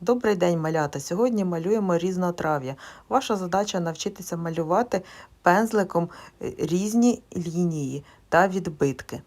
Добрий день, малята! Сьогодні малюємо різнотрав'я. Ваша задача навчитися малювати пензликом е, різні лінії та відбитки.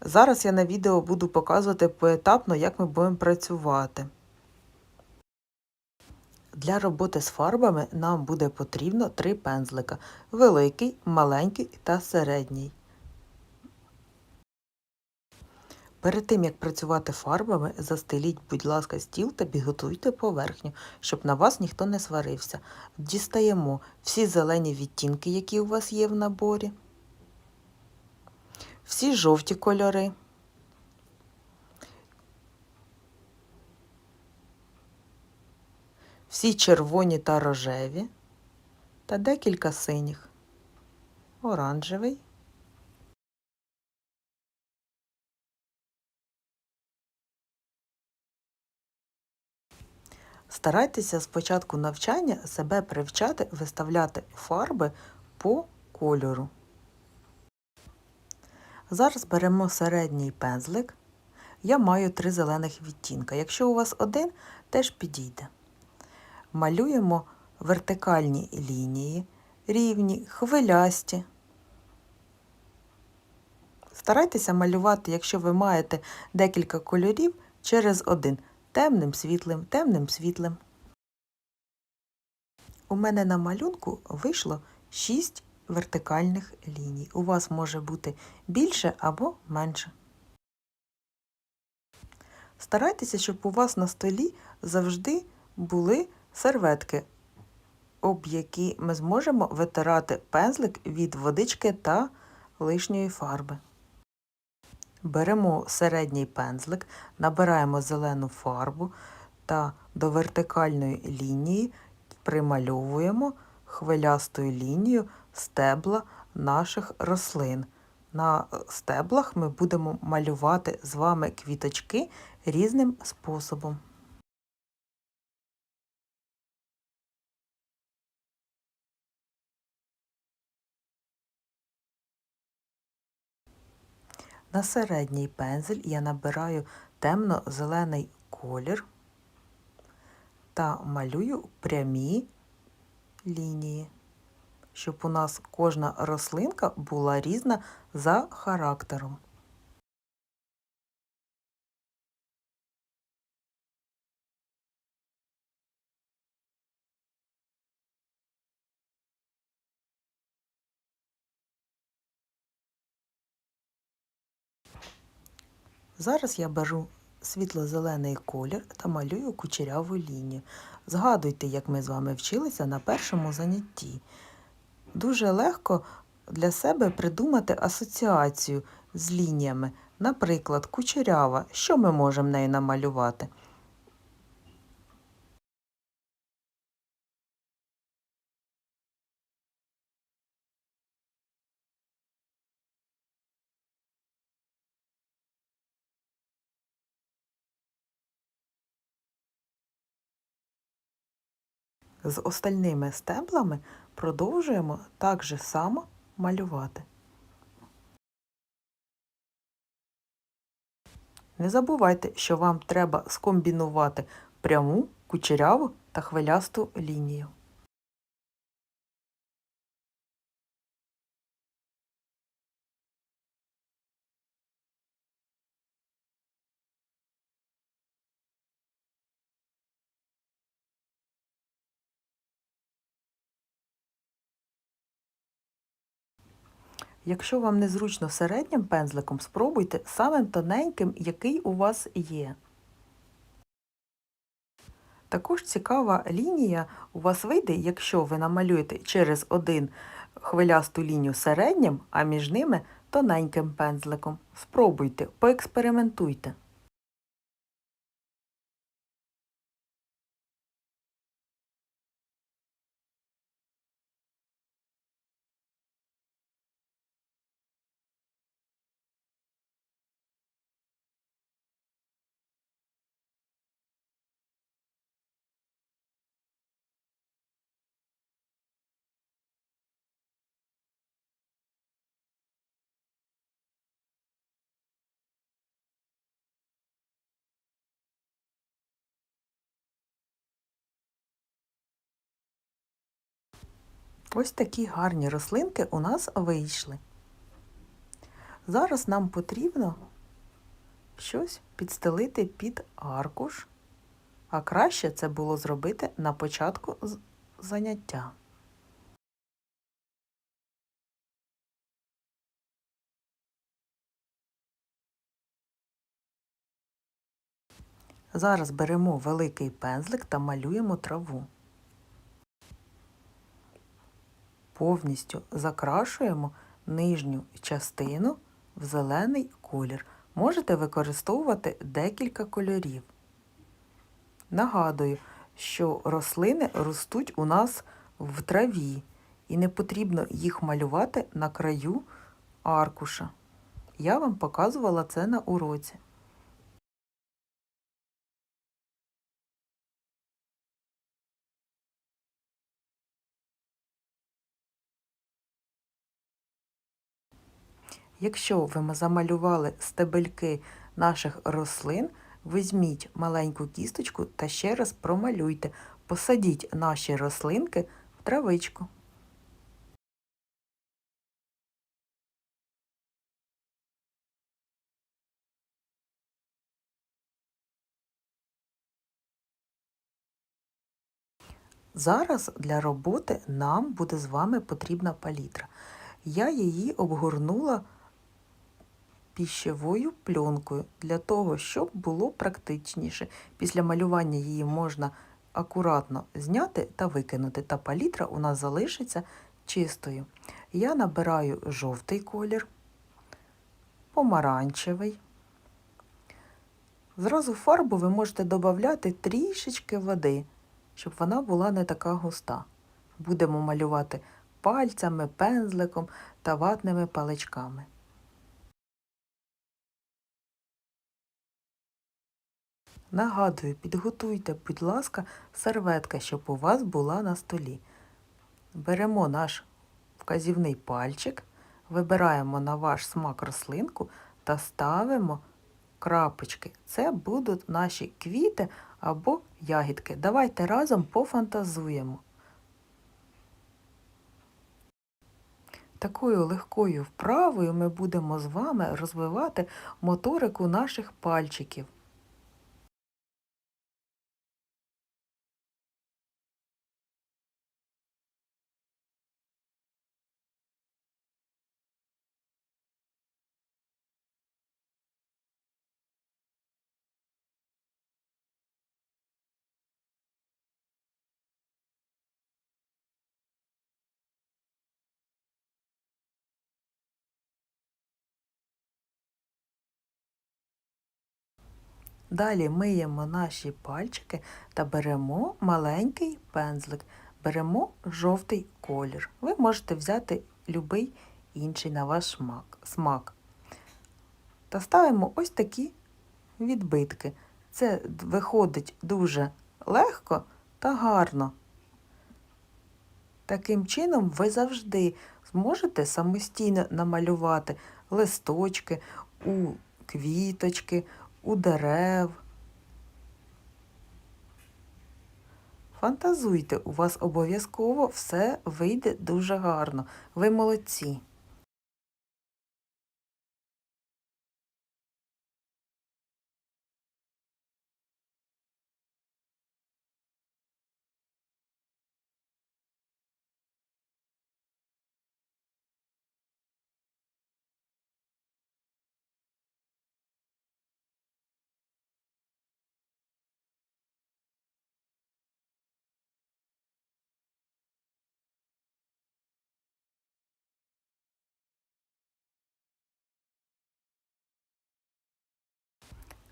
Зараз я на відео буду показувати поетапно, як ми будемо працювати. Для роботи з фарбами нам буде потрібно три пензлика: великий, маленький та середній. Перед тим, як працювати фарбами, застеліть, будь ласка, стіл та підготуйте поверхню, щоб на вас ніхто не сварився. Дістаємо всі зелені відтінки, які у вас є в наборі, всі жовті кольори, всі червоні та рожеві та декілька синіх, оранжевий. Старайтеся з початку навчання себе привчати виставляти фарби по кольору. Зараз беремо середній пензлик. Я маю три зелених відтінка. Якщо у вас один, теж підійде. Малюємо вертикальні лінії, рівні, хвилясті. Старайтеся малювати, якщо ви маєте декілька кольорів, через один темним світлим, темним світлим. У мене на малюнку вийшло 6 вертикальних ліній. У вас може бути більше або менше. Старайтеся, щоб у вас на столі завжди були серветки, об які ми зможемо витирати пензлик від водички та лишньої фарби. Беремо середній пензлик, набираємо зелену фарбу та до вертикальної лінії примальовуємо хвилястою лінією стебла наших рослин. На стеблах ми будемо малювати з вами квіточки різним способом. На середній пензель я набираю темно-зелений колір та малюю прямі лінії, щоб у нас кожна рослинка була різна за характером. Зараз я беру світло-зелений колір та малюю кучеряву лінію. Згадуйте, як ми з вами вчилися на першому занятті. Дуже легко для себе придумати асоціацію з лініями. Наприклад, кучерява. Що ми можемо нею намалювати? З остальними стеблами продовжуємо так же само малювати. Не забувайте, що вам треба скомбінувати пряму, кучеряву та хвилясту лінію. Якщо вам незручно середнім пензликом, спробуйте самим тоненьким, який у вас є. Також цікава лінія у вас вийде, якщо ви намалюєте через один хвилясту лінію середнім, а між ними тоненьким пензликом. Спробуйте, поекспериментуйте. Ось такі гарні рослинки у нас вийшли. Зараз нам потрібно щось підстелити під аркуш, а краще це було зробити на початку заняття. Зараз беремо великий пензлик та малюємо траву. Повністю закрашуємо нижню частину в зелений колір. Можете використовувати декілька кольорів. Нагадую, що рослини ростуть у нас в траві, і не потрібно їх малювати на краю аркуша. Я вам показувала це на уроці. Якщо ви замалювали стебельки наших рослин, візьміть маленьку кісточку та ще раз промалюйте, посадіть наші рослинки в травичку. Зараз для роботи нам буде з вами потрібна палітра. Я її обгорнула піщевою пленкою для того, щоб було практичніше. Після малювання її можна акуратно зняти та викинути, та палітра у нас залишиться чистою. Я набираю жовтий колір, помаранчевий. Зразу фарбу ви можете додати трішечки води, щоб вона була не така густа. Будемо малювати пальцями, пензликом та ватними паличками. Нагадую, підготуйте, будь ласка, серветка, щоб у вас була на столі. Беремо наш вказівний пальчик, вибираємо на ваш смак рослинку та ставимо крапочки. Це будуть наші квіти або ягідки. Давайте разом пофантазуємо. Такою легкою вправою ми будемо з вами розвивати моторику наших пальчиків. Далі миємо наші пальчики та беремо маленький пензлик, беремо жовтий колір. Ви можете взяти будь-який інший на ваш смак. Та ставимо ось такі відбитки. Це виходить дуже легко та гарно. Таким чином, ви завжди зможете самостійно намалювати листочки у квіточки, у дерев. Фантазуйте, у вас обов'язково все вийде дуже гарно. Ви молодці.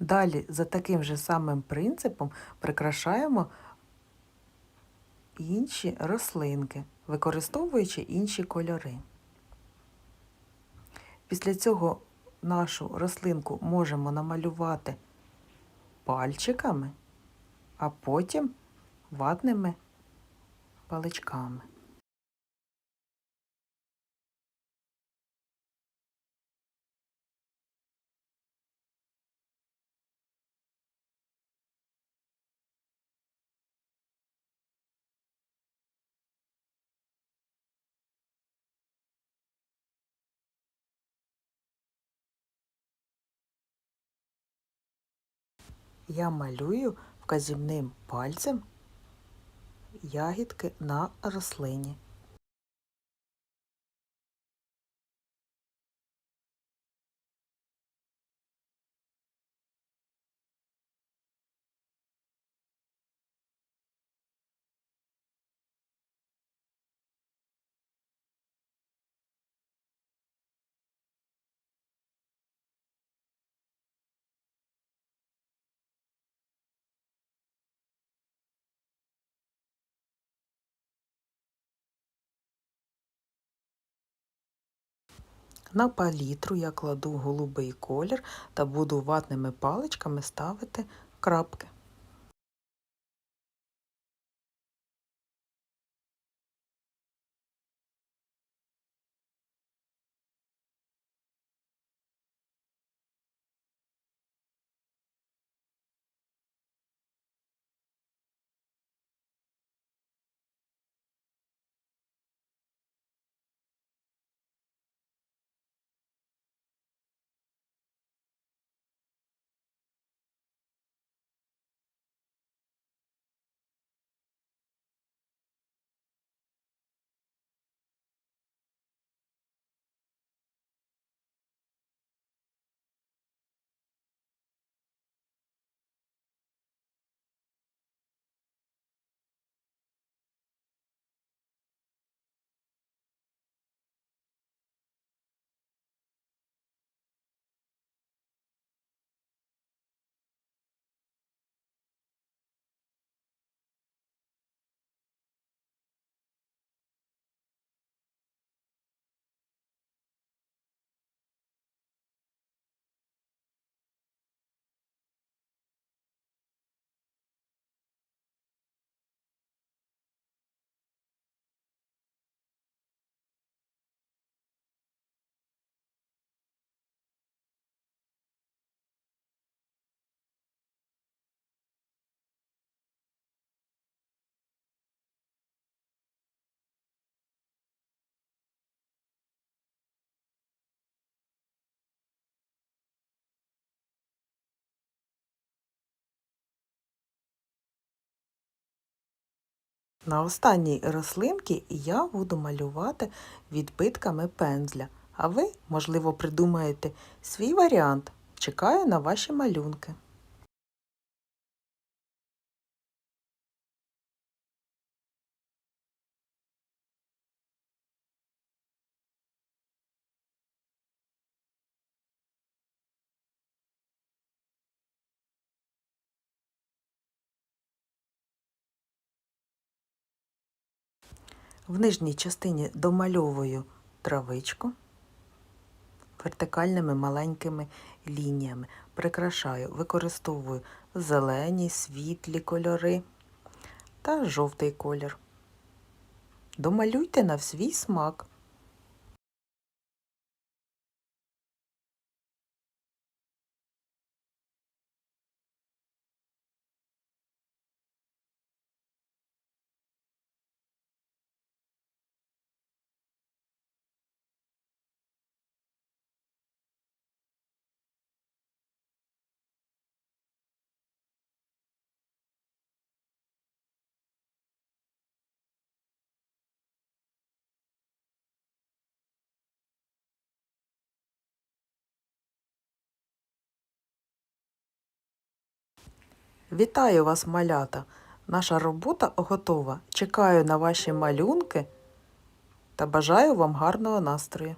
Далі за таким же самим принципом прикрашаємо інші рослинки, використовуючи інші кольори. Після цього нашу рослинку можемо намалювати пальчиками, а потім ватними паличками. Я малюю вказівним пальцем ягідки на рослині. На палітру я кладу голубий колір та буду ватними паличками ставити крапки. На останній рослинці я буду малювати відбитками пензля. А ви, можливо, придумаєте свій варіант. Чекаю на ваші малюнки. В нижній частині домальовую травичку вертикальними маленькими лініями. Прикрашаю, використовую зелені, світлі кольори та жовтий колір. Домалюйте на свій смак. Вітаю вас, малята! Наша робота готова. Чекаю на ваші малюнки та бажаю вам гарного настрою.